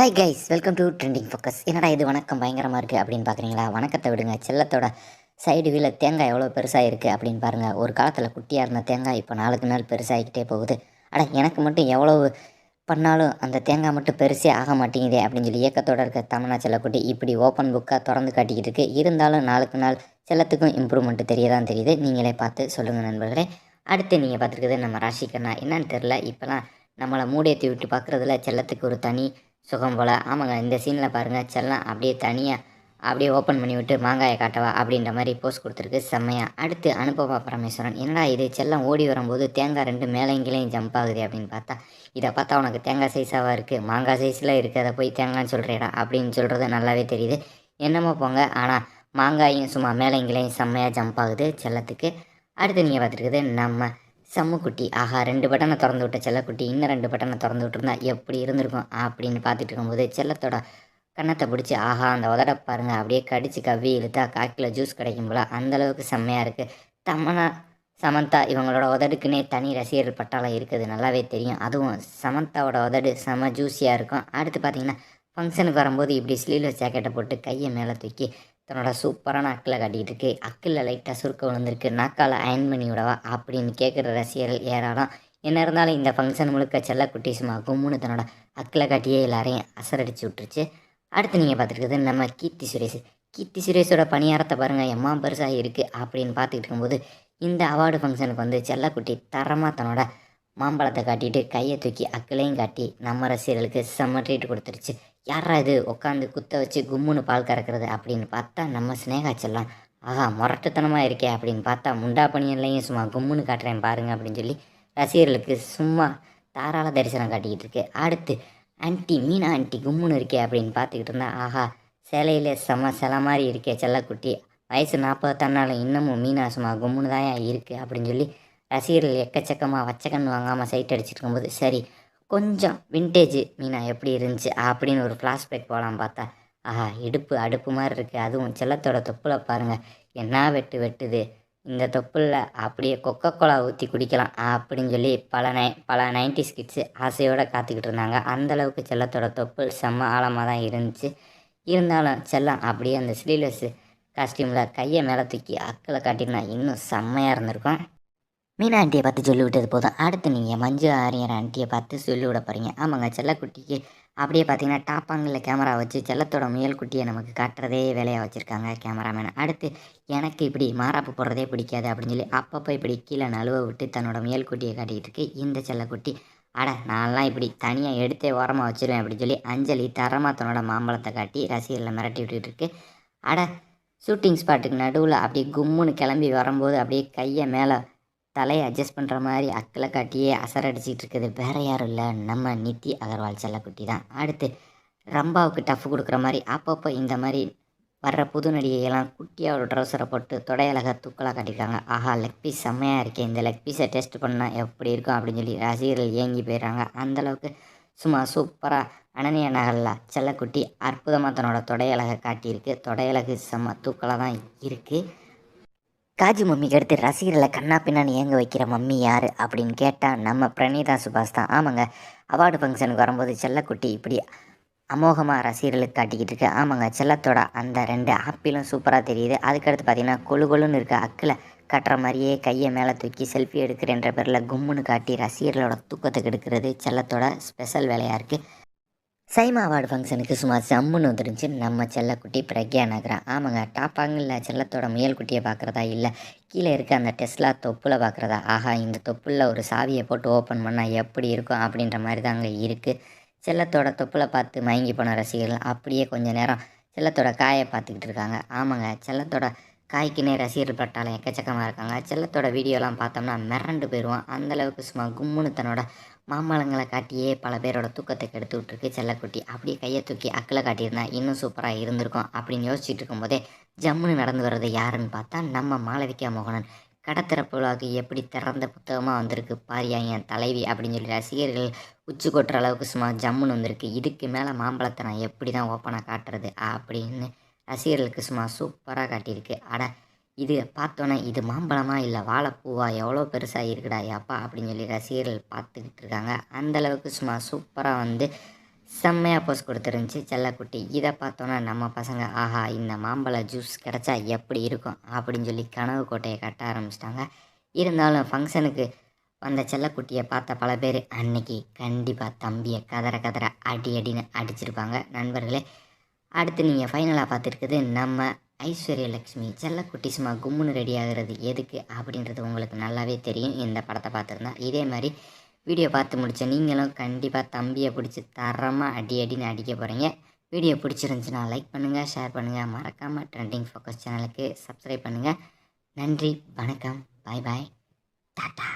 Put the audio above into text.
Hi guys welcome to trending focus என்னடா இது வணக்கம் பயங்கரமாக இருக்குது அப்படின்னு பார்க்குறீங்களா வணக்கத்தை விடுங்க. செல்லத்தோட சைடு வீல தேங்காய் எவ்வளோ பெருசாக இருக்குது அப்படின்னு பாருங்கள் ஒரு காலத்தில் குட்டியாக இருந்த தேங்காய் இப்போ நாளுக்கு நாள் பெருசாகிக்கிட்டே போகுது. அட எனக்கு மட்டும் எவ்வளவு பண்ணாலும் அந்த தேங்காய் மட்டும் பெருசே ஆக மாட்டேங்குதே அப்படின்னு சொல்லி இயக்கத்தோடு இருக்க தமிழா செல்லக்குட்டி இப்படி ஓப்பன் புக்காக திறந்து காட்டிக்கிட்டு இருக்குது இருந்தாலும் நாளுக்கு நாள் செல்லத்துக்கும் இம்ப்ரூவ்மெண்ட் தெரிய தான் தெரியுது. நீங்களே பார்த்து சொல்லுங்கள் நண்பர்களே. அடுத்து நீங்கள் பார்த்துருக்குது நம்ம ராசிகண்ணா. என்னன்னு தெரில இப்போலாம் நம்மளை மூடியத்தை விட்டு பார்க்குறதுல செல்லத்துக்கு ஒரு தனி சுகம் போல். ஆமாங்க இந்த சீனில் பாருங்கள் செல்லம் அப்படியே தனியாக அப்படியே ஓப்பன் பண்ணி விட்டு மாங்காயை காட்டவா? அப்படின்ற மாதிரி போஸ்ட் கொடுத்துருக்கு. செம்மையா. அடுத்து அனுபவா பரமேஸ்வரன். என்னடா இது? செல்லம் ஓடி வரும்போது தேங்காய் ரெண்டு மேலேங்கிலையும் ஜம்ப் ஆகுது அப்படின்னு பார்த்தா இதை பார்த்தா உனக்கு தேங்காய் சைஸாவாக இருக்குது மாங்காய் சைஸில் இருக்குது அதை போய் தேங்காய்னு சொல்கிறேடா அப்படின்னு சொல்கிறது நல்லாவே தெரியுது. என்னமோ போங்க. ஆனால் மாங்காயும் சும்மா மேலேங்கிலையும் செம்மையாக ஜம்ப் ஆகுது செல்லத்துக்கு. அடுத்து நீங்கள் பார்த்துருக்குது நம்ம சம்முக்குட்டி ஆஹா ரெண்டு பட்டனை திறந்து விட்ட செல்லக்குட்டி இன்னும் ரெண்டு பட்டனை திறந்து விட்டுருந்தா எப்படி இருந்திருக்கும்? அப்படின்னு பார்த்துட்டு இருக்கும்போது செல்லத்தோட கன்னத்தை பிடிச்சி ஆஹா அந்த உதட பாருங்கள் அப்படியே கடிச்சு கவ்வி இழுத்தா காக்கில் ஜூஸ் கிடைக்கும் போல அந்த அளவுக்கு செம்மையாக இருக்குது தமனா சமந்தா இவங்களோட உதடுக்குன்னே தனி ரசிகர்கள் பட்டாளம் இருக்குது நல்லாவே தெரியும். அதுவும் சமந்தாவோட உதடு செம ஜூஸியாக இருக்கும். அடுத்து பார்த்தீங்கன்னா ஃபங்க்ஷனுக்கு வரும்போது இப்படி ஸ்லீவ்லெஸ் ஜாக்கெட்டை போட்டு கையை மேலே தூக்கி தன்னோட சூப்பரான அக்கில் கட்டிக்கிட்டு இருக்கு அக்கில் லைட்டாக சுருக்க விழுந்திருக்கு. நாக்கால் அயன் பண்ணி விடவா அப்படின்னு கேட்குற ரசிகர்கள் ஏராளம். என்ன இருந்தாலும் இந்த ஃபங்க்ஷன் முழுக்க செல்ல குட்டி சும்மா கும்முன்னு தன்னோட அக்கில் காட்டியே எல்லாரையும் அசரடிச்சு விட்டுருச்சு. அடுத்து நீங்கள் பார்த்துருக்குறது நம்ம கீர்த்தி சுரேஷ். கீர்த்தி சுரேஷோட பணியாரத்தை பாருங்கள் எம்மா பெருசாக இருக்குது அப்படின்னு பார்த்துக்கிட்டு இருக்கும்போது இந்த அவார்டு ஃபங்க்ஷனுக்கு வந்து செல்லக்குட்டி தரமாக தன்னோட மாம்பழத்தை காட்டிட்டு கையை தூக்கி அக்கிலையும் காட்டி நம்ம ரசிகர்களுக்கு செம்ம ட்ரீட் கொடுத்துருச்சு. யாரா இது உட்காந்து குத்த வச்சு கும்முன்னு பால் கறக்கிறது அப்படின்னு பார்த்தா நம்ம ஸ்னேகா செல்லம் ஆஹா முரட்டுத்தனமாக இருக்கே அப்படின்னு பார்த்தா முண்டா பணியன்லையும் சும்மா கும்முன்னு காட்டுறேன் பாருங்க அப்படின்னு சொல்லி ரசிகர்களுக்கு சும்மா தாராள தரிசனம் காட்டிக்கிட்டு இருக்கு. அடுத்து ஆன்ட்டி மீனா ஆன்ட்டி கும்முன்னு இருக்கே அப்படின்னு பார்த்துக்கிட்டு இருந்தா ஆஹா சிலையில செம சில மாதிரி இருக்கே செல்லக்குட்டி. வயசு நாற்பது தன்னாலும் இன்னமும் மீனா சும்மா கும்முன்னு தான் இருக்குது அப்படின்னு சொல்லி ரசிகர்கள் எக்கச்சக்கமாக வச்சக்கன்னு வாங்காமல் சைட் அடிச்சிட்டு இருக்கும்போது சரி கொஞ்சம் விண்டேஜ் மீனா எப்படி இருந்துச்சு அப்படின்னு ஒரு ஃப்ளாஷ்பேக் போகலாம் பார்த்தா. ஆஹா இடுப்பு அடுப்பு மாதிரி இருக்குது அதுவும் செல்லத்தோட தொப்புல பாருங்கள் என்ன வெட்டு வெட்டுது. இந்த தொப்புளில் அப்படியே கொக்கோ கோலா ஊற்றி குடிக்கலாம் அப்படின்னு சொல்லி பல நை பல நைன்டி கிட்ஸு ஆசையோடு காத்துக்கிட்டு இருந்தாங்க. அந்தளவுக்கு செல்லத்தோட தொப்புள் செம்ம ஆழமாக தான் இருந்துச்சு. இருந்தாலும் செல்லம் அப்படியே அந்த ஸ்லீவ்லெஸ் காஸ்டியூமில் கையை மேலே தூக்கி அக்கில் காட்டினா இன்னும் செம்மையாக இருந்திருக்கும். மீனா ஆண்டியை பார்த்து சொல்லி விட்டது போதும். அடுத்து நீங்கள் மஞ்சு ஆரியர் ஆண்டியை பார்த்து சொல்லிவிட போகிறீங்க ஆமாங்க செல்லக்குட்டிக்கு அப்படியே பார்த்தீங்கன்னா டாப்பாங்கில் கேமரா வச்சு செல்லத்தோட முயல் குட்டியை நமக்கு காட்டுறதே வேலையாக வச்சுருக்காங்க கேமராமேன் அடுத்து எனக்கு இப்படி மாறாப்பு போடுறதே பிடிக்காது அப்படின்னு சொல்லி அப்பப்போ இப்படி கீழே நழுவ விட்டு தன்னோட முயல் குட்டியை காட்டிக்கிட்டு இருக்கு இந்த செல்லக்குட்டி. அட நான்லாம் இப்படி தனியாக எடுத்தே ஓரமாக வச்சிருவேன் அப்படின்னு சொல்லி அஞ்சலி தரமாக தன்னோட மாம்பழத்தை காட்டி ரசிகர்களை மிரட்டி விட்டுட்டு இருக்கு. அட ஷூட்டிங் ஸ்பாட்டுக்கு நடுவில் அப்படியே கும்முன்னு கிளம்பி வரும்போது அப்படியே கையை மேலே தலையை அட்ஜஸ்ட் பண்ணுற மாதிரி அக்களை காட்டியே அசரடிச்சிட்டு இருக்குது வேற யாரும் இல்லை. நம்ம நித்தி அகர்வால் செல்லக்குட்டி தான். அடுத்து ரம்பாவுக்கு டஃப் கொடுக்குற மாதிரி அப்பப்போ இந்த மாதிரி வர்ற புது நடிகைகள்லாம் குட்டியாக ஒரு ட்ரௌசரை போட்டு தொடையலக தூக்கலாக காட்டியிருக்காங்க. ஆஹா லெக் பீஸ் செம்மையாக இருக்கே. இந்த லெக் பீஸை டெஸ்ட் பண்ணால் எப்படி இருக்கும் அப்படின்னு சொல்லி ரசிகர்கள் ஏங்கி போயிடுறாங்க. அந்தளவுக்கு சும்மா சூப்பராக அனனிய நகரில் செல்லக்குட்டி அற்புதமாக தன்னோட தொடையலகை காட்டியிருக்கு. தொடையலகு செம்ம தூக்கலாக தான் இருக்குது காஜி மம்மிக்கு அடுத்து ரசிகர்களை கண்ணா பின்னான்னு ஏங்க வைக்கிற மம்மி யார் அப்படின்னு கேட்டால் நம்ம பிரணீதா சுபாஷ் தான். ஆமாங்க. அவார்டு ஃபங்க்ஷனுக்கு வரும்போது செல்லக்குட்டி இப்படி அமோகமாக ரசிகர்களுக்கு காட்டிக்கிட்டு இருக்கு. ஆமாங்க செல்லத்தோட அந்த ரெண்டு ஆப்பிளும் சூப்பராக தெரியுது. அதுக்கடுத்து பார்த்தீங்கன்னா கொழு கொழுன்னு இருக்க அக்கில் கட்டுற மாதிரியே கையை மேலே தூக்கி செல்ஃபி எடுக்கிறேன்ற பேரில் கும்முன்னு காட்டி ரசிகர்களோட தூக்கத்தை கெடுக்கிறது செல்லத்தோட ஸ்பெஷல் வேலையாக இருக்குது சைமா அவார்டு ஃபங்க்ஷனுக்கு சும்மா சம்முன்னு வந்துருந்துச்சு. நம்ம செல்லக்குட்டி பிரக்யா நகரா. ஆமாங்க டாப்பாங்கல்ல செல்லத்தோட முயல் குட்டியை பார்க்குறதா இல்லை கீழே இருக்க அந்த டெஸ்லா தொப்புல பார்க்குறதா? ஆஹா இந்த தொப்புளில் ஒரு சாவியை போட்டு ஓப்பன் பண்ணால் எப்படி இருக்கும் அப்படின்ற மாதிரி தாங்க இருக்குது செல்லத்தோட தொப்புல பார்த்து மயங்கி போன ரசிகர்கள் அப்படியே கொஞ்சம் நேரம் செல்லத்தோட காயை பார்த்துக்கிட்டு இருக்காங்க. ஆமாங்க செல்லத்தோட காய்க்குனே ரசிகர்கள் பட்டாலும் எக்கச்சக்கமாக இருக்காங்க. செல்லத்தோட வீடியோலாம் பார்த்தோம்னா மிரண்டு போயிடுவோம் அந்தளவுக்கு சும்மா கும்முன்னு தன்னோட மாம்பழங்களை காட்டியே பல பேரோட தூக்கத்தை கெடுத்து விட்ருக்கு செல்லக்குட்டி. அப்படியே கையை தூக்கி அக்கில் காட்டியிருந்தா இன்னும் சூப்பராக இருந்திருக்கும் அப்படின்னு யோசிச்சுட்டு இருக்கும்போதே ஜம்முன்னு நடந்து வர்றது யாருன்னு பார்த்தா நம்ம மாளவிகா மோகனன். கடத்திறப்பு எப்படி திறந்த புத்தகமாக வந்திருக்கு பாரியா என் தலைவி அப்படின்னு சொல்லி ரசிகர்கள் உச்சி கொட்டுற அளவுக்கு சும்மா ஜம்முன்னு வந்திருக்கு. இதுக்கு மேலே மாம்பழத்தை நான் எப்படி தான் ஓப்பனாக காட்டுறது அப்படின்னு ரசிகர்களுக்கு சும்மா சூப்பராக காட்டியிருக்கு. அட இது பார்த்தோன்னே இது மாம்பழமா இல்லை வாழைப்பூவா? எவ்வளோ பெருசாக இருக்குடா ஏப்பா அப்படின்னு சொல்லி ரசிகர்கள் பார்த்துக்கிட்டு இருக்காங்க. அந்தளவுக்கு சும்மா சூப்பராக வந்து செம்மையாக போஸ் கொடுத்துருந்துச்சி செல்லக்குட்டி. இதை பார்த்தோன்னா நம்ம பசங்க ஆஹா இந்த மாம்பழ ஜூஸ் கிடச்சா எப்படி இருக்கும்? அப்படின்னு சொல்லி கனவு கோட்டையை கட்ட ஆரம்பிச்சிட்டாங்க. இருந்தாலும் ஃபங்க்ஷனுக்கு வந்த செல்லக்குட்டியை பார்த்த பல பேர் அன்னைக்கு கண்டிப்பாக தம்பியை கதற கதற அடி அடின்னு அடிச்சிருப்பாங்க. நண்பர்களே அடுத்து நீங்கள் ஃபைனலாக பார்த்துருக்குது நம்ம ஐஸ்வர்ய லக்ஷ்மி. செல்லக்குட்டி சும்மா கும்முன்னு ரெடி ஆகிறது எதுக்கு அப்படின்றது உங்களுக்கு நல்லாவே தெரியும். இந்த படத்தை பார்த்துருந்தா. இதே மாதிரி வீடியோ பார்த்து முடிச்ச நீங்களும் கண்டிப்பாக தம்பியை பிடிச்சி தரமாக அடி அடின்னு அடிக்க போகிறீங்க வீடியோ பிடிச்சிருந்துச்சுன்னா லைக் பண்ணுங்கள் ஷேர் பண்ணுங்கள் மறக்காமல் ட்ரெண்டிங் ஃபோக்கஸ் சேனலுக்கு சப்ஸ்கிரைப் பண்ணுங்கள் நன்றி வணக்கம். பாய் பாய் டாட்டா